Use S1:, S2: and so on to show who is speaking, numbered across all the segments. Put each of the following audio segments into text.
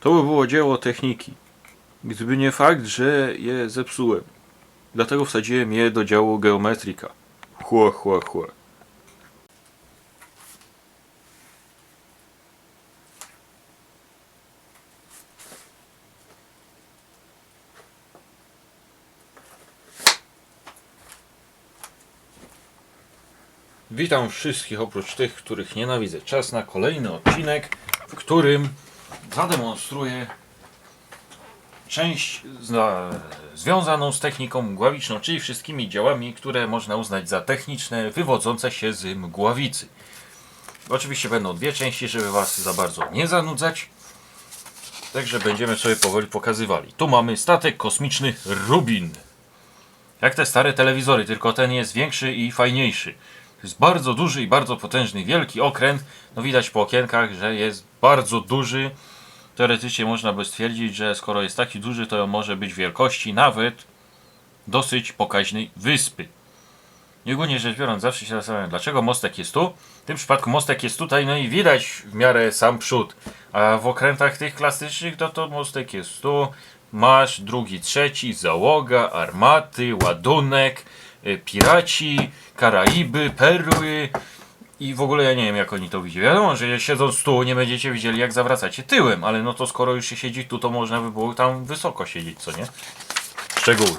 S1: To by było dzieło techniki. Gdyby nie fakt, że je zepsułem. Dlatego wsadziłem je do działu geometryka. Chłe, chłe, chłe. Witam wszystkich oprócz tych, których nienawidzę. Czas na kolejny odcinek, w którym zademonstruję część zna, związaną z techniką mgławiczną, czyli wszystkimi działami, które można uznać za techniczne, wywodzące się z mgławicy. Oczywiście będą dwie części, żeby Was za bardzo nie zanudzać. Także będziemy sobie powoli pokazywali. Tu mamy statek kosmiczny Rubin. Jak te stare telewizory, tylko ten jest większy i fajniejszy. Jest bardzo duży i bardzo potężny, wielki okręt. No widać po okienkach, że jest bardzo duży. Teoretycznie można by stwierdzić, że skoro jest taki duży, to może być wielkości nawet dosyć pokaźnej wyspy. Ogólnie rzecz biorąc, zawsze się zastanawiam, dlaczego mostek jest tu. W tym przypadku mostek jest tutaj, no i widać w miarę sam przód. A w okrętach tych klasycznych, to to mostek jest tu. Masz drugi, trzeci, załoga, armaty, ładunek, piraci, Karaiby, perły. I w ogóle ja nie wiem jak oni to widzą. Wiadomo, że siedząc tu nie będziecie widzieli jak zawracacie tyłem, ale no to skoro już się siedzi tu, to można by było tam wysoko siedzieć, co nie? Szczegóły.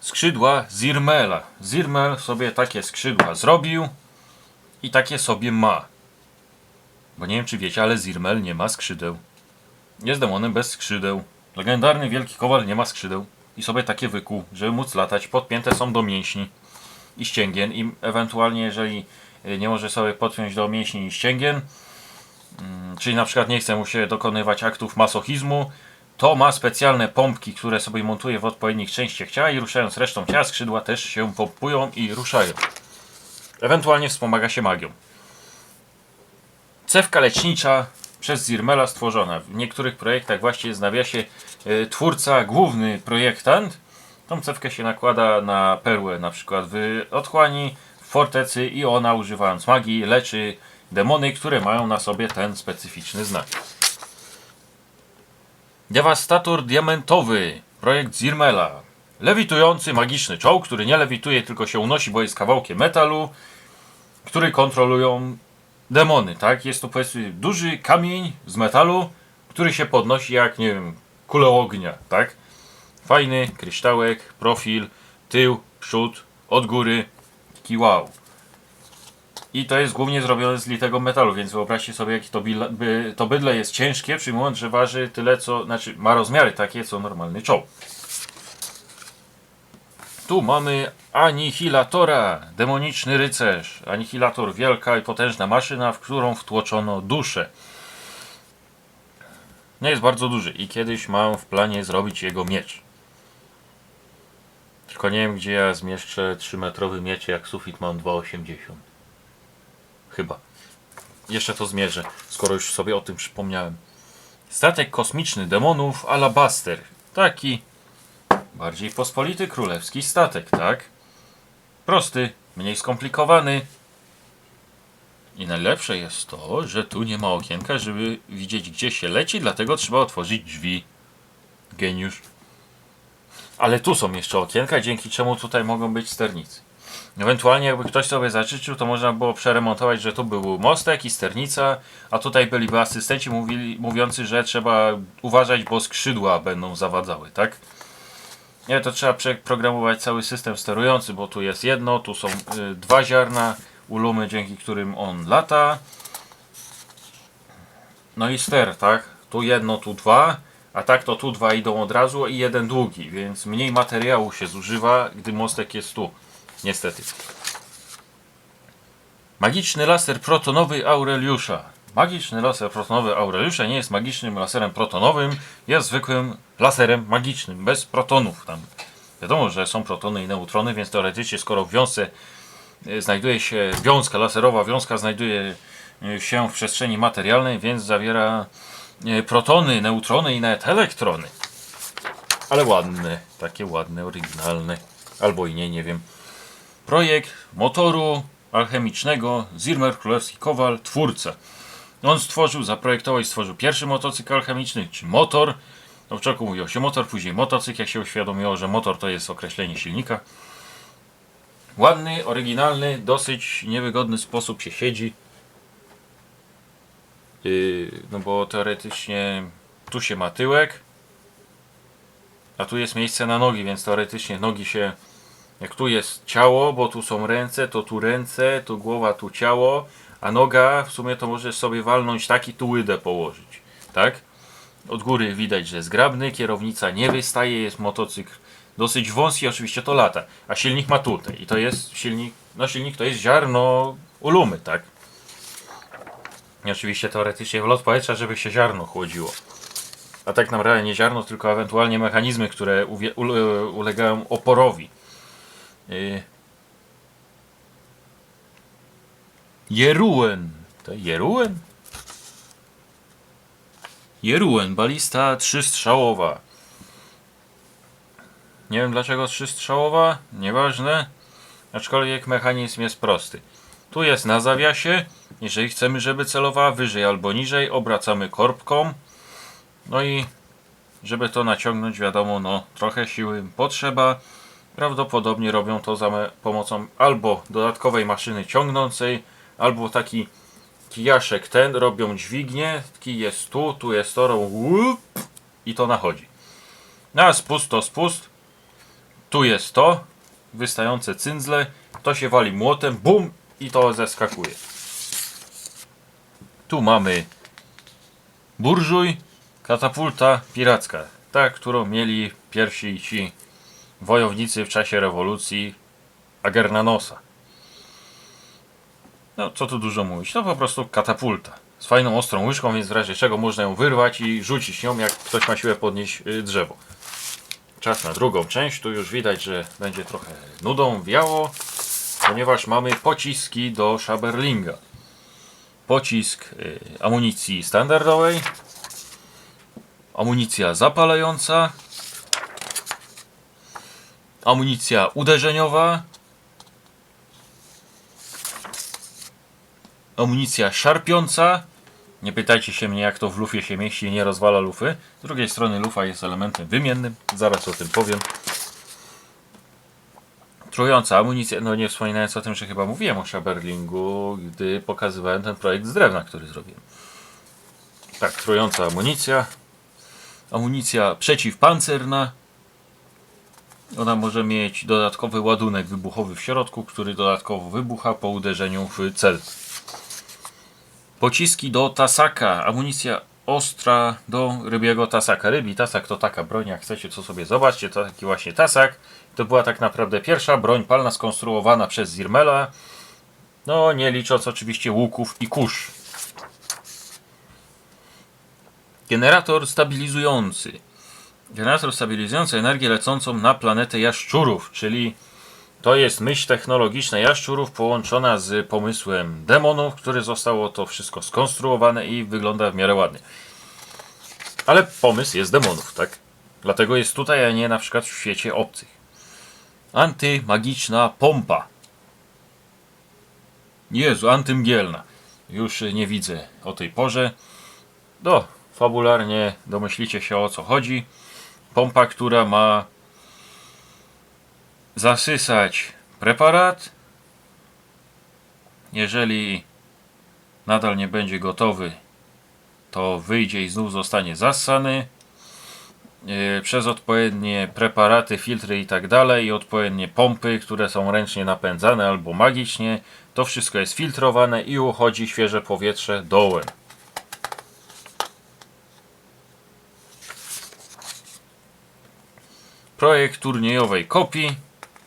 S1: Skrzydła Zirmela. Zirmel sobie takie skrzydła zrobił i takie sobie ma. Bo nie wiem czy wiecie, ale Zirmel nie ma skrzydeł. Jest demonem bez skrzydeł. Legendarny wielki kowal nie ma skrzydeł. I sobie takie wykuł, żeby móc latać. Podpięte są do mięśni i ścięgien. I ewentualnie, jeżeli y, nie może sobie podpiąć do mięśni i ścięgien, mm, czyli na przykład nie chce mu się dokonywać aktów masochizmu, to ma specjalne pompki, które sobie montuje w odpowiednich częściach ciała i ruszając resztą ciała, skrzydła też się pompują i ruszają. Ewentualnie wspomaga się magią. Cewka lecznicza przez Zirmela stworzona. W niektórych projektach właśnie jest w nawiasie e, twórca, główny projektant. Tą cewkę się nakłada na perłę, na przykład w otchłani, w fortecy i ona używając magii leczy demony, które mają na sobie ten specyficzny znak. Dewastator diamentowy. Projekt Zirmela. Lewitujący magiczny czołg, który nie lewituje, tylko się unosi, bo jest kawałkiem metalu, który kontrolują demony, tak? Jest to powiedzmy duży kamień z metalu, który się podnosi jak, nie wiem, kulę ognia, tak? Fajny kryształek, profil, tył, przód, od góry, taki wow. I to jest głównie zrobione z litego metalu, więc wyobraźcie sobie, jakie to, by, to bydle jest ciężkie, przyjmując, że waży tyle, co, znaczy ma rozmiary takie, co normalny czołg. Tu mamy Anihilatora, demoniczny rycerz. Anihilator, wielka i potężna maszyna, w którą wtłoczono duszę. Nie jest bardzo duży i kiedyś mam w planie zrobić jego miecz. Tylko nie wiem, gdzie ja zmieszczę 3-metrowy miecz, jak sufit mam 2,80. Chyba. Jeszcze to zmierzę, skoro już sobie o tym przypomniałem. Statek kosmiczny demonów Alabaster. Taki bardziej pospolity królewski statek, tak? Prosty, mniej skomplikowany. I najlepsze jest to, że tu nie ma okienka, żeby widzieć gdzie się leci, dlatego trzeba otworzyć drzwi. Geniusz. Ale tu są jeszcze okienka, dzięki czemu tutaj mogą być sternicy. Ewentualnie jakby ktoś sobie zażyczył, to można było przeremontować, że tu był mostek i sternica, a tutaj byliby asystenci mówili, mówiący, że trzeba uważać, bo skrzydła będą zawadzały, tak? Nie, to trzeba przeprogramować cały system sterujący, bo tu jest jedno, tu są y, dwa ziarna, ulumy, dzięki którym on lata. No i ster, tak? Tu jedno, tu dwa, a tak to tu dwa idą od razu i jeden długi, więc mniej materiału się zużywa, gdy mostek jest tu. Niestety. Magiczny laser protonowy Aureliusza. Magiczny laser protonowy Aureliusza nie jest magicznym laserem protonowym, jest zwykłym laserem magicznym, bez protonów. Tam wiadomo, że są protony i neutrony, więc teoretycznie skoro w wiązce znajduje się wiązka laserowa, wiązka znajduje e, się w przestrzeni materialnej, więc zawiera e, protony, neutrony i nawet elektrony. Ale ładne, takie ładne, oryginalne. Albo i nie, nie wiem. Projekt motoru alchemicznego Zirmer Królewski Kowal, twórca. On stworzył, zaprojektował i stworzył pierwszy motocykl alchemiczny, czy motor. Na początku mówiło się motor, później motocykl, jak się uświadomiło, że motor to jest określenie silnika. Ładny, oryginalny, dosyć niewygodny sposób się siedzi. Yy, no bo teoretycznie tu się ma tyłek, a tu jest miejsce na nogi, więc teoretycznie nogi się. Jak tu jest ciało, bo tu są ręce, to tu ręce, tu głowa, tu ciało, a noga w sumie to możesz sobie walnąć tak i tu łydę położyć. Tak? Od góry widać, że jest grabny, kierownica nie wystaje, jest motocykl dosyć wąski, oczywiście to lata, a silnik ma tutaj i to jest silnik, no silnik to jest ziarno ulumy, tak? I oczywiście teoretycznie wlot powietrza, żeby się ziarno chłodziło. A tak naprawdę nie ziarno, tylko ewentualnie mechanizmy, które ule- ulegają oporowi. Yy. Jeruen. To Jeruen? Jeruen, balista trzystrzałowa. Nie wiem dlaczego trzystrzałowa, nieważne. Aczkolwiek mechanizm jest prosty. Tu jest na zawiasie. Jeżeli chcemy, żeby celowała wyżej albo niżej, obracamy korbką. No i żeby to naciągnąć, wiadomo, no trochę siły potrzeba. Prawdopodobnie robią to za pomocą albo dodatkowej maszyny ciągnącej, albo taki kijaszek ten, robią dźwignię, kij jest tu, tu jest to, robią łup i to nachodzi. Na spust to spust, tu jest to, wystające cyndzle, to się wali młotem, bum i to zeskakuje. Tu mamy burżuj, katapulta piracka, ta, którą mieli pierwsi ci wojownicy w czasie rewolucji Agernanosa. No, co tu dużo mówić, to po prostu katapulta. Z fajną ostrą łyżką, więc w razie czego można ją wyrwać i rzucić nią, jak ktoś ma siłę podnieść y, drzewo. Czas na drugą część, tu już widać, że będzie trochę nudą wiało, ponieważ mamy pociski do Schaberlinga. Pocisk y, amunicji standardowej, amunicja zapalająca, amunicja uderzeniowa, amunicja szarpiąca. Nie pytajcie się mnie, jak to w lufie się mieści i nie rozwala lufy. Z drugiej strony lufa jest elementem wymiennym, zaraz o tym powiem. Trująca amunicja, no nie wspominając o tym, że chyba mówiłem o Schaberlingu, gdy pokazywałem ten projekt z drewna, który zrobiłem. Tak, trująca amunicja. Amunicja przeciwpancerna. Ona może mieć dodatkowy ładunek wybuchowy w środku, który dodatkowo wybucha po uderzeniu w cel. Pociski do tasaka. Amunicja ostra do rybiego tasaka. Rybi tasak to taka broń, jak chcecie co sobie zobaczcie, to taki właśnie tasak. To była tak naprawdę pierwsza broń palna skonstruowana przez Zirmela. No, nie licząc oczywiście łuków i kusz. Generator stabilizujący. Generator stabilizujący energię lecącą na planetę jaszczurów, czyli to jest myśl technologiczna jaszczurów połączona z pomysłem demonów, które zostało to wszystko skonstruowane i wygląda w miarę ładnie. Ale pomysł jest demonów, tak? Dlatego jest tutaj, a nie na przykład w świecie obcych. Antymagiczna pompa. Jezu, antymgielna. Już nie widzę o tej porze. No, fabularnie domyślicie się o co chodzi. Pompa, która ma zasysać preparat. Jeżeli nadal nie będzie gotowy, to wyjdzie i znów zostanie zassany yy, przez odpowiednie preparaty, filtry i tak dalej i odpowiednie pompy, które są ręcznie napędzane albo magicznie. To wszystko jest filtrowane i uchodzi świeże powietrze dołem. Projekt turniejowej kopii,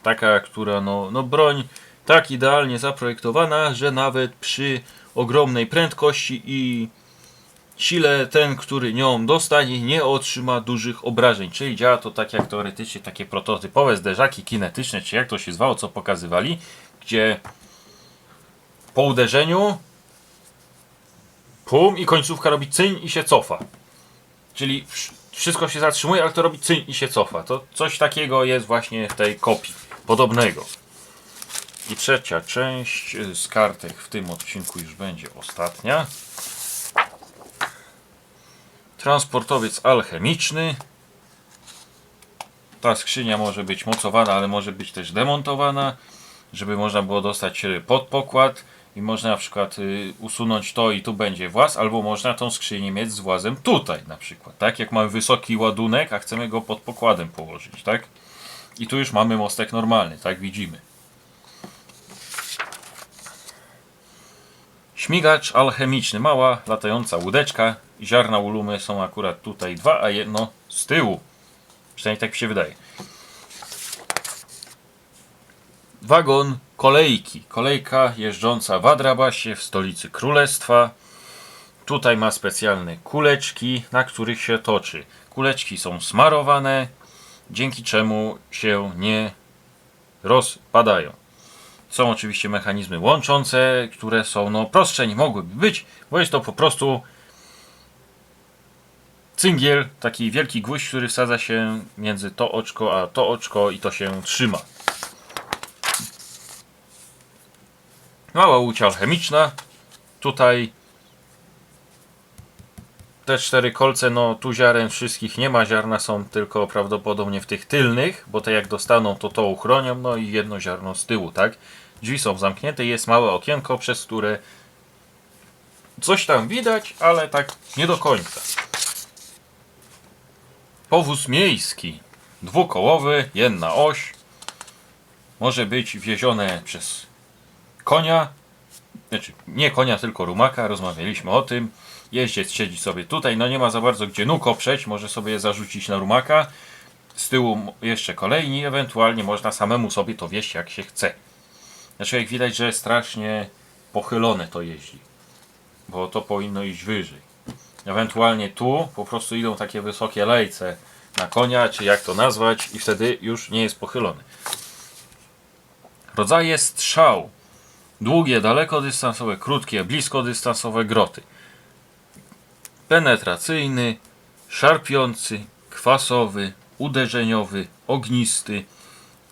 S1: taka, która no, no broń tak idealnie zaprojektowana, że nawet przy ogromnej prędkości i sile ten, który nią dostanie, nie otrzyma dużych obrażeń. Czyli działa to tak jak teoretycznie takie prototypowe zderzaki kinetyczne, czy jak to się zwało, co pokazywali, gdzie po uderzeniu pum i końcówka robi cyń i się cofa. Czyli wsz- wszystko się zatrzymuje, ale to robi cyń i się cofa. To coś takiego jest właśnie w tej kopii. Podobnego. I trzecia część z kartek w tym odcinku już będzie ostatnia. Transportowiec alchemiczny. Ta skrzynia może być mocowana, ale może być też demontowana, żeby można było dostać pod pokład i można na przykład y, usunąć to i tu będzie właz, albo można tą skrzynię mieć z włazem tutaj na przykład, tak? Jak mamy wysoki ładunek, a chcemy go pod pokładem położyć, tak? I tu już mamy mostek normalny, tak widzimy. Śmigacz alchemiczny, mała latająca łódeczka. Ziarna ulumy są akurat tutaj dwa, a jedno z tyłu. Przynajmniej tak mi się wydaje. Wagon kolejki. Kolejka jeżdżąca w Adrabasie w stolicy królestwa. Tutaj ma specjalne kuleczki, na których się toczy. Kuleczki są smarowane, dzięki czemu się nie rozpadają. Są oczywiście mechanizmy łączące, które są no prostsze nie mogłyby być, bo jest to po prostu cyngiel, taki wielki gwóźdź, który wsadza się między to oczko a to oczko i to się trzyma. Mała łódź alchemiczna. Tutaj te cztery kolce, no tu ziaren wszystkich nie ma, ziarna są tylko prawdopodobnie w tych tylnych, bo te jak dostaną to to uchronią, no i jedno ziarno z tyłu, tak? Drzwi są zamknięte, jest małe okienko, przez które coś tam widać, ale tak nie do końca. Powóz miejski, dwukołowy, jedna oś, może być wiezione przez konia, znaczy nie konia, tylko rumaka, rozmawialiśmy o tym. Jeździec siedzi sobie tutaj, no nie ma za bardzo gdzie nóg oprzeć, może sobie je zarzucić na rumaka. Z tyłu jeszcze kolejni, ewentualnie można samemu sobie to wieść jak się chce. Znaczy jak widać, że strasznie pochylone to jeździ, bo to powinno iść wyżej. Ewentualnie tu po prostu idą takie wysokie lejce na konia, czy jak to nazwać, i wtedy już nie jest pochylony. Rodzaje strzał. Długie, dalekodystansowe, krótkie, bliskodystansowe groty. Penetracyjny, szarpiący, kwasowy, uderzeniowy, ognisty,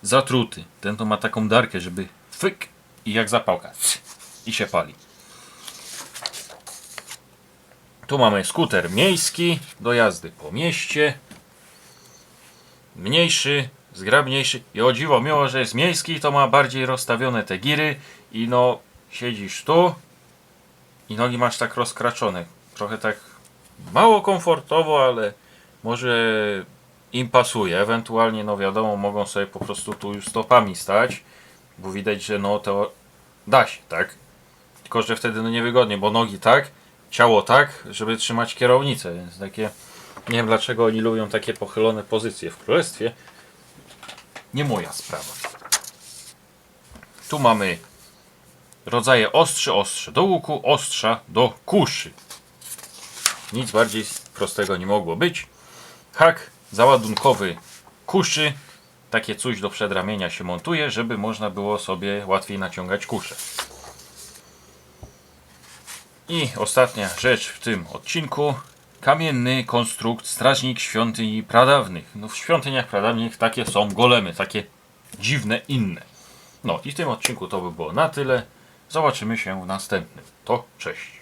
S1: zatruty. Ten to ma taką darkę, żeby fyk i jak zapałka i się pali. Tu mamy skuter miejski do jazdy po mieście. Mniejszy, zgrabniejszy. I o dziwo miło, że jest miejski, to ma bardziej rozstawione te giry i no siedzisz tu i nogi masz tak rozkraczone. Trochę tak mało komfortowo, ale może im pasuje. Ewentualnie, no wiadomo, mogą sobie po prostu tu już stopami stać, bo widać, że no to da się, tak? Tylko, że wtedy no niewygodnie, bo nogi tak, ciało tak, żeby trzymać kierownicę, więc takie... Nie wiem dlaczego oni lubią takie pochylone pozycje w królestwie. Nie moja sprawa. Tu mamy rodzaje ostrzy, ostrze do łuku, ostrza do kuszy. Nic bardziej prostego nie mogło być. Hak załadunkowy kuszy. Takie coś do przedramienia się montuje, żeby można było sobie łatwiej naciągać kuszę. I ostatnia rzecz w tym odcinku. Kamienny konstrukt strażnik świątyni pradawnych. No w świątyniach pradawnych takie są golemy, takie dziwne, inne. No i w tym odcinku to by było na tyle. Zobaczymy się w następnym. To cześć.